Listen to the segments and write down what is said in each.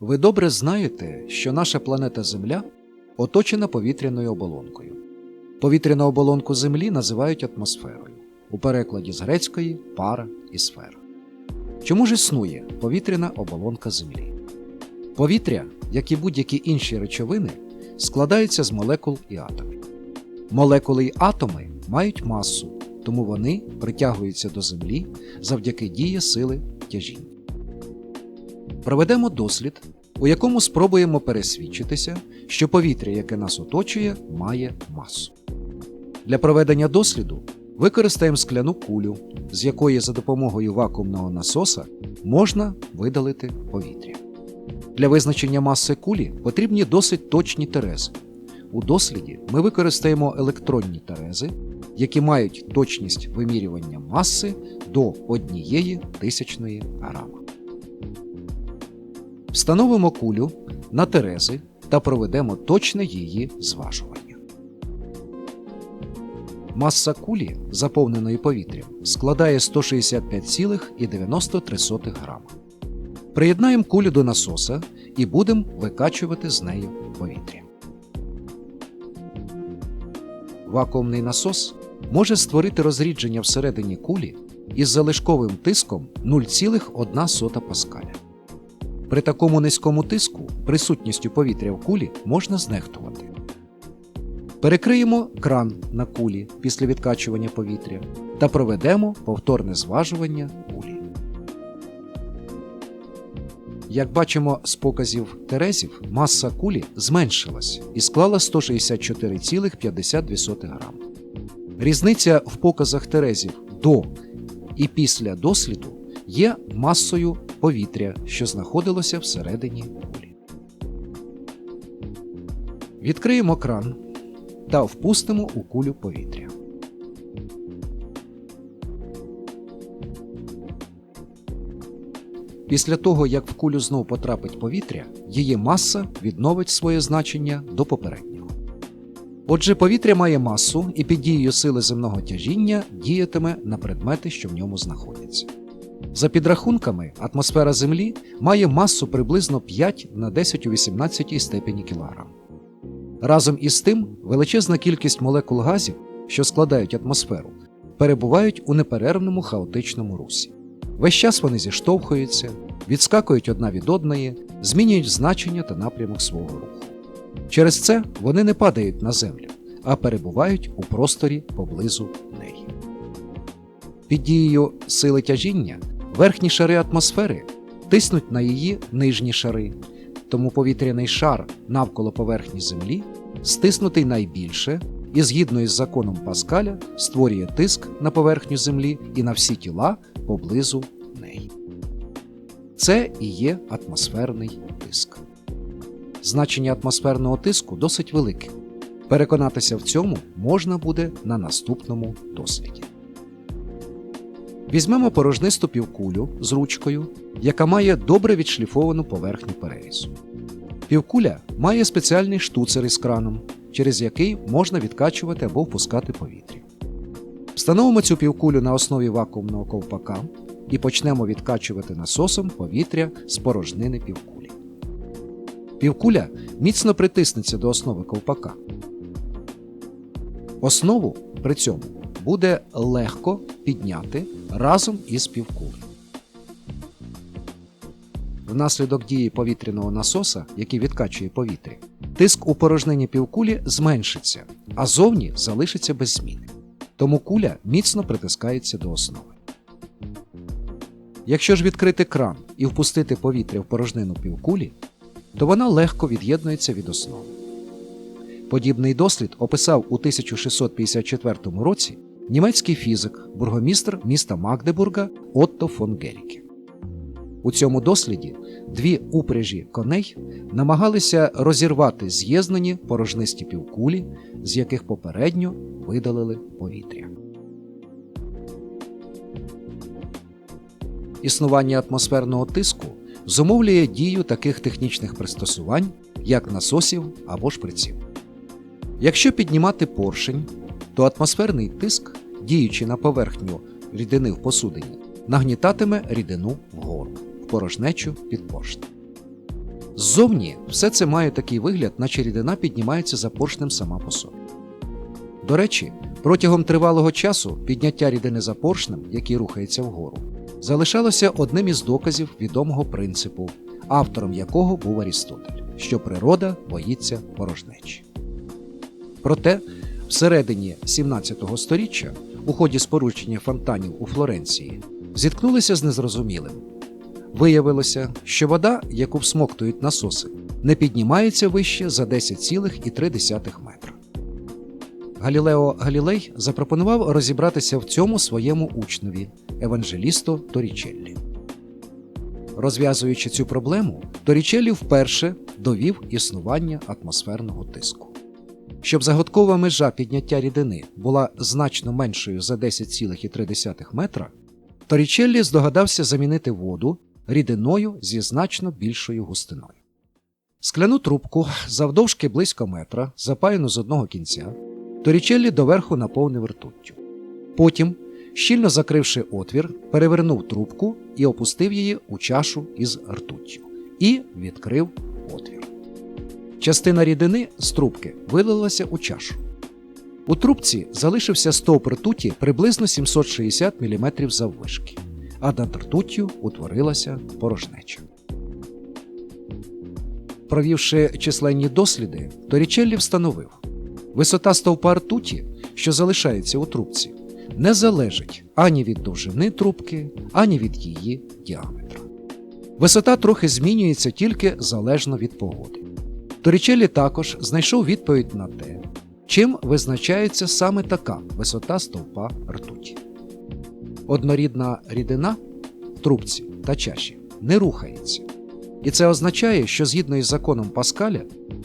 Ви добре знаєте, що наша планета Земля оточена повітряною оболонкою. Повітряну оболонку Землі називають атмосферою, у перекладі з грецької пара і сфера. Чому ж існує повітряна оболонка Землі? Повітря, як і будь-які інші речовини, складається з молекул і атомів. Молекули й атоми мають масу, тому вони притягуються до Землі завдяки дії сили тяжіння. Проведемо дослід, у якому спробуємо пересвідчитися, що повітря, яке нас оточує, має масу. Для проведення досліду використаємо скляну кулю, з якої за допомогою вакуумного насоса можна видалити повітря. Для визначення маси кулі потрібні досить точні терези. У досліді ми використаємо електронні терези, які мають точність вимірювання маси до однієї тисячної грама. Встановимо кулю на терези та проведемо точне її зважування. Маса кулі, заповненої повітрям, складає 165,93 грама. Приєднаємо кулю до насоса і будемо викачувати з нею повітря. Вакуумний насос може створити розрідження всередині кулі із залишковим тиском 0,1 паскаля. При такому низькому тиску присутністю повітря в кулі можна знехтувати. Перекриємо кран на кулі після відкачування повітря та проведемо повторне зважування кулі. Як бачимо з показів терезів, маса кулі зменшилась і склала 164,52 грам. Різниця в показах терезів до і після досліду є масою повітря, що знаходилося всередині кулі. Відкриємо кран та впустимо у кулю повітря. Після того, як в кулю знов потрапить повітря, її маса відновить своє значення до попереднього. Отже, повітря має масу і під дією сили земного тяжіння діятиме на предмети, що в ньому знаходяться. За підрахунками, атмосфера Землі має масу приблизно 5 на 10 у 18 степені кілограм. Разом із тим, величезна кількість молекул газів, що складають атмосферу, перебувають у неперервному хаотичному русі. Весь час вони зіштовхуються, відскакують одна від одної, змінюють значення та напрямок свого руху. Через це вони не падають на землю, а перебувають у просторі поблизу неї. Під дією сили тяжіння верхні шари атмосфери тиснуть на її нижні шари, тому повітряний шар навколо поверхні Землі стиснутий найбільше і згідно із законом Паскаля створює тиск на поверхню Землі і на всі тіла поблизу неї. Це і є атмосферний тиск. Значення атмосферного тиску досить велике. Переконатися в цьому можна буде на наступному досліді. Візьмемо порожнисту півкулю з ручкою, яка має добре відшліфовану поверхню перерізу. Півкуля має спеціальний штуцер із краном, через який можна відкачувати або впускати повітря. Встановимо цю півкулю на основі вакуумного ковпака і почнемо відкачувати насосом повітря з порожнини півкулі. Півкуля міцно притиснеться до основи ковпака. Основу при цьому буде легко підняти разом із півкулею. Внаслідок дії повітряного насоса, який відкачує повітря, тиск у порожнині півкулі зменшиться, а зовні залишиться без зміни. Тому куля міцно притискається до основи. Якщо ж відкрити кран і впустити повітря в порожнину півкулі, то вона легко від'єднується від основи. Подібний дослід описав у 1654 році німецький фізик, бургомістр міста Магдебурга Отто фон Геріке. У цьому досліді дві упряжі коней намагалися розірвати з'єднані порожнисті півкулі, з яких попередньо видалили повітря. Існування атмосферного тиску зумовлює дію таких технічних пристосувань, як насосів або шприців. Якщо піднімати поршень, то атмосферний тиск, діючи на поверхню рідини в посудині, нагнітатиме рідину вгору в порожнечу під поршнем. Ззовні все це має такий вигляд, наче рідина піднімається за поршнем сама по собі. До речі, протягом тривалого часу підняття рідини за поршнем, який рухається вгору, залишалося одним із доказів відомого принципу, автором якого був Арістотель, що природа боїться порожнечі. Проте, всередині 17 століття, у ході спорудження фонтанів у Флоренції, зіткнулися з незрозумілим. Виявилося, що вода, яку всмоктують насоси, не піднімається вище за 10,3 метра. Галілео Галілей запропонував розібратися в цьому своєму учневі, еванжелісто Торічеллі. Розв'язуючи цю проблему, Торічеллі вперше довів існування атмосферного тиску. Щоб загадкова межа підняття рідини була значно меншою за 10,3 метра, Торічеллі здогадався замінити воду рідиною зі значно більшою густиною. Скляну трубку завдовжки близько метра, запаяну з одного кінця, Торічеллі доверху наповнив ртуттю. Потім, щільно закривши отвір, перевернув трубку і опустив її у чашу із ртуттю і відкрив. Частина рідини з трубки вилилася у чашу. У трубці залишився стовп ртуті приблизно 760 мм заввишки, а над ртуттю утворилася порожнеча. Провівши численні досліди, Торічеллі встановив, висота стовпа ртуті, що залишається у трубці, не залежить ані від довжини трубки, ані від її діаметра. Висота трохи змінюється тільки залежно від погоди. Торічеллі також знайшов відповідь на те, чим визначається саме така висота стовпа ртуті. Однорідна рідина в трубці та чаші не рухається. І це означає, що згідно із законом Паскаля,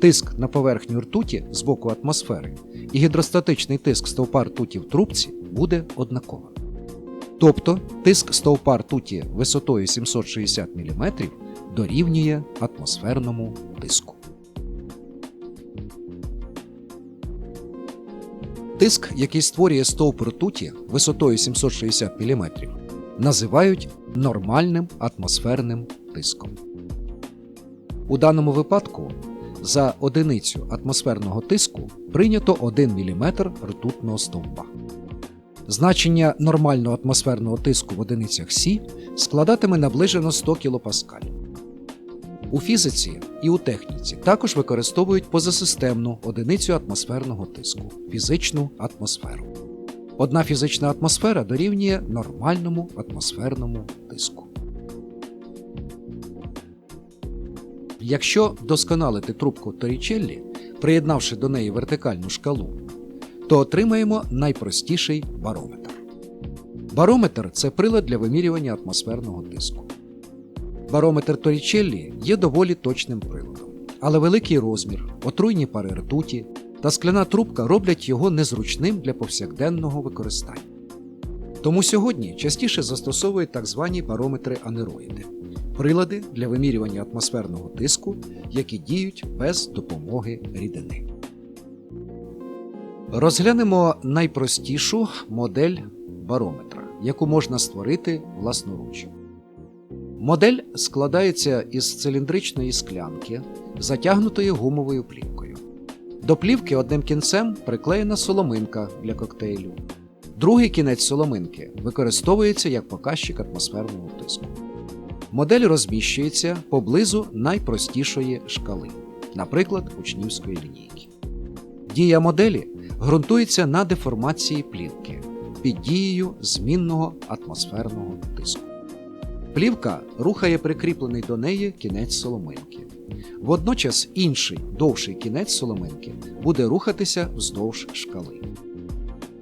тиск на поверхню ртуті з боку атмосфери і гідростатичний тиск стовпа ртуті в трубці буде однаковим. Тобто тиск стовпа ртуті висотою 760 мм дорівнює атмосферному тиску. Тиск, який створює стовп ртуті висотою 760 мм, називають нормальним атмосферним тиском. У даному випадку за одиницю атмосферного тиску прийнято 1 мм ртутного стовпа. Значення нормального атмосферного тиску в одиницях Сі складатиме наближено 100 кПа. У фізиці і у техніці також використовують позасистемну одиницю атмосферного тиску фізичну атмосферу. Одна фізична атмосфера дорівнює нормальному атмосферному тиску. Якщо досконалити трубку Торічеллі, приєднавши до неї вертикальну шкалу, то отримаємо найпростіший барометр. Барометр це прилад для вимірювання атмосферного тиску. Барометр Торічеллі є доволі точним приладом, але великий розмір, отруйні пари ртуті та скляна трубка роблять його незручним для повсякденного використання. Тому сьогодні частіше застосовують так звані барометри анероїди прилади для вимірювання атмосферного тиску, які діють без допомоги рідини. Розглянемо найпростішу модель барометра, яку можна створити власноруч. Модель складається із циліндричної склянки, затягнутої гумовою плівкою. До плівки одним кінцем приклеєна соломинка для коктейлю. Другий кінець соломинки використовується як показчик атмосферного тиску. Модель розміщується поблизу найпростішої шкали, наприклад, учнівської лінійки. Дія моделі ґрунтується на деформації плівки під дією змінного атмосферного тиску. Плівка рухає прикріплений до неї кінець соломинки. Водночас інший довший кінець соломинки буде рухатися вздовж шкали.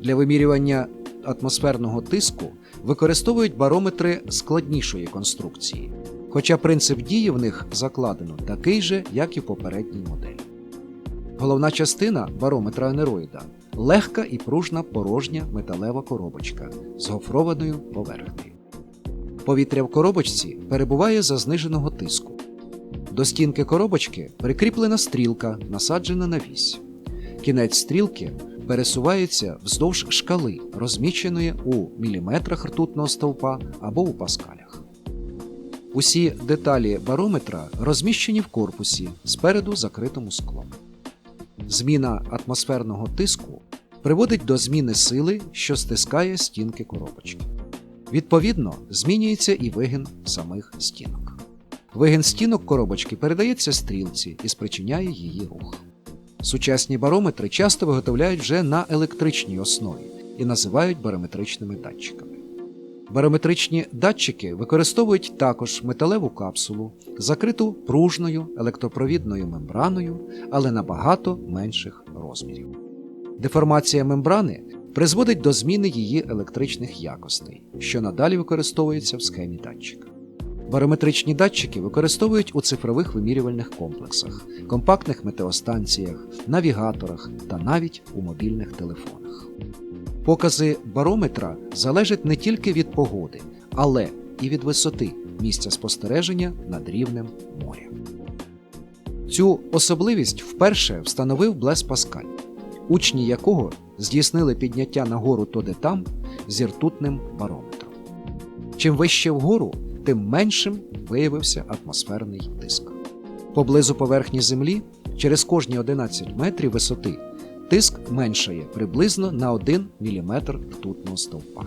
Для вимірювання атмосферного тиску використовують барометри складнішої конструкції, хоча принцип дії в них закладено такий же, як і в попередній моделі. Головна частина барометра анероїда легка і пружна порожня металева коробочка з гофрованою поверхнею. Повітря в коробочці перебуває за зниженого тиску. До стінки коробочки прикріплена стрілка, насаджена на вісь. Кінець стрілки пересувається вздовж шкали, розміщеної у міліметрах ртутного стовпа або у паскалях. Усі деталі барометра розміщені в корпусі спереду закритому склом. Зміна атмосферного тиску приводить до зміни сили, що стискає стінки коробочки. Відповідно, змінюється і вигін самих стінок. Вигін стінок коробочки передається стрілці і спричиняє її рух. Сучасні барометри часто виготовляють вже на електричній основі і називають барометричними датчиками. Барометричні датчики використовують також металеву капсулу, закриту пружною електропровідною мембраною, але набагато менших розмірів. Деформація мембрани призводить до зміни її електричних якостей, що надалі використовується в схемі датчика. Барометричні датчики використовують у цифрових вимірювальних комплексах, компактних метеостанціях, навігаторах та навіть у мобільних телефонах. Покази барометра залежать не тільки від погоди, але і від висоти місця спостереження над рівнем моря. Цю особливість вперше встановив Блес Паскаль, учні якого здійснили підняття на гору Тодетам зі ртутним барометром. Чим вище вгору, тим меншим виявився атмосферний тиск. Поблизу поверхні Землі через кожні 11 метрів висоти тиск меншає приблизно на 1 мм ртутного стовпа.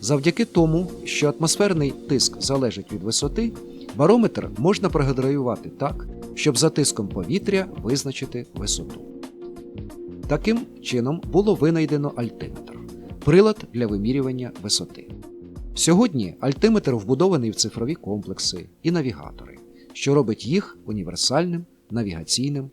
Завдяки тому, що атмосферний тиск залежить від висоти, барометр можна програduювати так, щоб за тиском повітря визначити висоту. Таким чином було винайдено альтиметр прилад для вимірювання висоти. Сьогодні альтиметр вбудований в цифрові комплекси і навігатори, що робить їх універсальним навігаційним